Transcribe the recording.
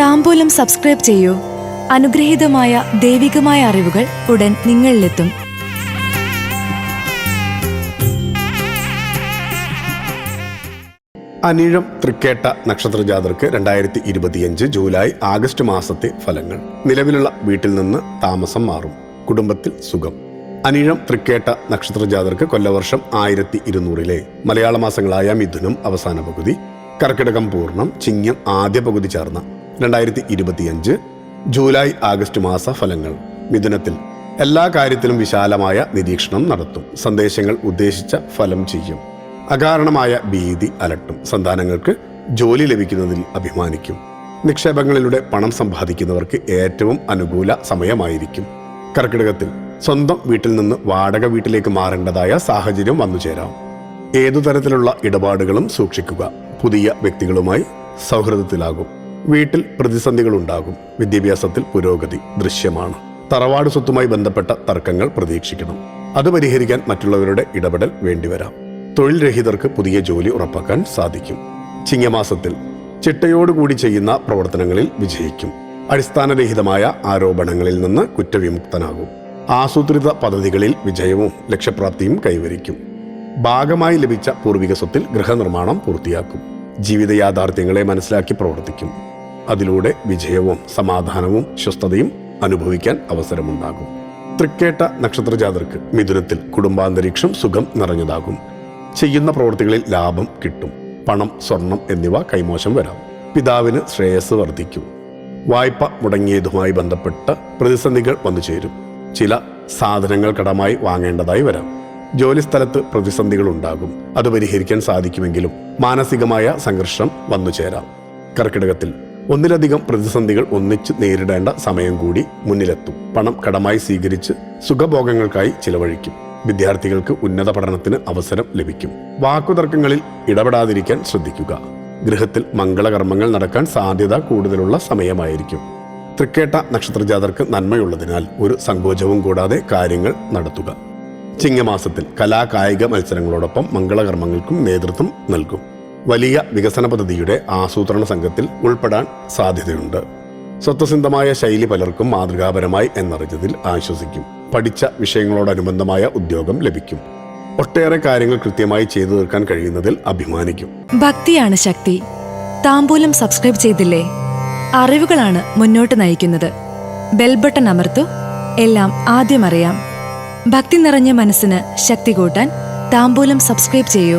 താമ്പൂലം subscribe ചെയ്യൂ. അനുഗ്രഹീതമായ ദൈവികമായ അറിവുകൾ ഉടൻ നിങ്ങളിലെത്തും. അനിഴം തൃക്കേട്ട നക്ഷത്ര ജാതർക്ക് രണ്ടായിരത്തി ഇരുപത്തിയഞ്ച് ജൂലൈ ആഗസ്റ്റ് മാസത്തെ ഫലങ്ങൾ. നിലവിലുള്ള വീട്ടിൽ നിന്ന് താമസം മാറും. കുടുംബത്തിൽ സുഖം. അനിഴം തൃക്കേട്ട നക്ഷത്ര ജാതർക്ക് കൊല്ലവർഷം ആയിരത്തി ഇരുന്നൂറിലെ മലയാള മാസങ്ങളായ മിഥുനം അവസാന പകുതി കർക്കിടകം പൂർണം ചിങ്ങം ആദ്യ പകുതി ചേർന്ന രണ്ടായിരത്തി ഇരുപത്തിയഞ്ച് ജൂലൈ ആഗസ്റ്റ് മാസ ഫലങ്ങൾ മിഥുനത്തിൽ എല്ലാ കാര്യത്തിലും വിശാലമായ നിരീക്ഷണം നടത്തും. സന്ദേശങ്ങൾ ഉദ്ദേശിച്ച ഫലം ചെയ്യും. അകാരണമായ ഭീതി അലട്ടും. സന്താനങ്ങൾക്ക് ജോലി ലഭിക്കുന്നതിൽ അഭിമാനിക്കും. നിക്ഷേപങ്ങളിലൂടെ പണം സമ്പാദിക്കുന്നവർക്ക് ഏറ്റവും അനുകൂല സമയമായിരിക്കും. കർക്കിടകത്തിൽ സ്വന്തം വീട്ടിൽ നിന്ന് വാടക വീട്ടിലേക്ക് മാറേണ്ടതായ സാഹചര്യം വന്നു ചേരാം. ഏതു തരത്തിലുള്ള ഇടപാടുകളും സൂക്ഷിക്കുക. പുതിയ വ്യക്തികളുമായി സൗഹൃദത്തിലാകും. വീട്ടിൽ പ്രതിസന്ധികൾ ഉണ്ടാകും വിദ്യാഭ്യാസത്തിൽ പുരോഗതി ദൃശ്യമാണ്. തറവാട് സ്വത്തുമായി ബന്ധപ്പെട്ട തർക്കങ്ങൾ പ്രതീക്ഷിക്കണം. അത് പരിഹരിക്കാൻ മറ്റുള്ളവരുടെ ഇടപെടൽ വേണ്ടിവരാം. തൊഴിൽ രഹിതർക്ക് പുതിയ ജോലി ഉറപ്പാക്കാൻ സാധിക്കും. ചിങ്ങമാസത്തിൽ ചിട്ടയോടുകൂടി ചെയ്യുന്ന പ്രവർത്തനങ്ങളിൽ വിജയിക്കും. അടിസ്ഥാനരഹിതമായ ആരോപണങ്ങളിൽ നിന്ന് കുറ്റവിമുക്തനാകും. ആസൂത്രിത പദ്ധതികളിൽ വിജയവും ലക്ഷ്യപ്രാപ്തിയും കൈവരിക്കും. ഭാഗമായി ലഭിച്ച പൂർവിക സ്വത്തിൽ ഗൃഹനിർമ്മാണം പൂർത്തിയാക്കും. ജീവിത യാഥാർത്ഥ്യങ്ങളെ മനസ്സിലാക്കി പ്രവർത്തിക്കും. അതിലൂടെ വിജയവും സമാധാനവും സ്വസ്ഥതയും അനുഭവിക്കാൻ അവസരമുണ്ടാകും. തൃക്കേട്ട നക്ഷത്രജാതർക്ക് മിഥുനത്തിൽ കുടുംബാന്തരീക്ഷം സുഖം നിറഞ്ഞതാകും. ചെയ്യുന്ന പ്രവൃത്തികളിൽ ലാഭം കിട്ടും. പണം സ്വർണം എന്നിവ കൈമോശം വരാം. പിതാവിന് ശ്രേയസ് വർദ്ധിക്കും. വായ്പ മുടങ്ങിയതുമായി ബന്ധപ്പെട്ട പ്രതിസന്ധികൾ വന്നു ചേരും. ചില സാധനങ്ങൾ കടമായി വാങ്ങേണ്ടതായി വരാം. ജോലിസ്ഥലത്ത് പ്രതിസന്ധികൾ ഉണ്ടാകും. അത് പരിഹരിക്കാൻ സാധിക്കുമെങ്കിലും മാനസികമായ സംഘർഷം വന്നു ചേരാം. കർക്കിടകത്തിൽ ഒന്നിലധികം പ്രതിസന്ധികൾ ഒന്നിച്ച് നേരിടേണ്ട സമയം കൂടി മുന്നിലെത്തും. പണം കടമായി സ്വീകരിച്ച് സുഖഭോഗങ്ങൾക്കായി ചിലവഴിക്കും. വിദ്യാർത്ഥികൾക്ക് ഉന്നത പഠനത്തിന് അവസരം ലഭിക്കും. വാക്കുതർക്കങ്ങളിൽ ഇടപെടാതിരിക്കാൻ ശ്രദ്ധിക്കുക. ഗൃഹത്തിൽ മംഗളകർമ്മങ്ങൾ നടക്കാൻ സാധ്യത കൂടുതലുള്ള സമയമായിരിക്കും. തൃക്കേട്ട നക്ഷത്രജാതർക്ക് നന്മയുള്ളതിനാൽ ഒരു സങ്കോചവും കൂടാതെ കാര്യങ്ങൾ നടത്തുക. ചിങ്ങമാസത്തിൽ കലാകായിക മത്സരങ്ങളോടൊപ്പം മംഗളകർമ്മങ്ങൾക്കും നേതൃത്വം നൽകും. വലിയ വികസന പദ്ധതിയുടെ ആസൂത്രണ സംഘത്തിൽ ഉൾപ്പെടാൻ സാധ്യതയുണ്ട്. സ്വത്വസിന്ധമായ ശൈലി പലർക്കും മാതൃകാപരമായി എന്നറിഞ്ഞതിൽ ആശ്വസിക്കും. പഠിച്ച വിഷയങ്ങളോടനുബന്ധമായ ഉദ്യോഗം ലഭിക്കും. ഒട്ടേറെ കാര്യങ്ങൾ കൃത്യമായി ചെയ്തു തീർക്കാൻ കഴിയുന്നതിൽ അഭിമാനിക്കും. ഭക്തിയാണ് ശക്തി. താമ്പൂലം സബ്സ്ക്രൈബ് ചെയ്തില്ലേ? അറിവുകളാണ് മുന്നോട്ട് നയിക്കുന്നത്. ബെൽബട്ടൺ അമർത്തു. എല്ലാം ആദ്യം അറിയാം. ഭക്തി നിറഞ്ഞ മനസ്സിന് ശക്തി കൂട്ടാൻ താമ്പൂലം സബ്സ്ക്രൈബ് ചെയ്യൂ.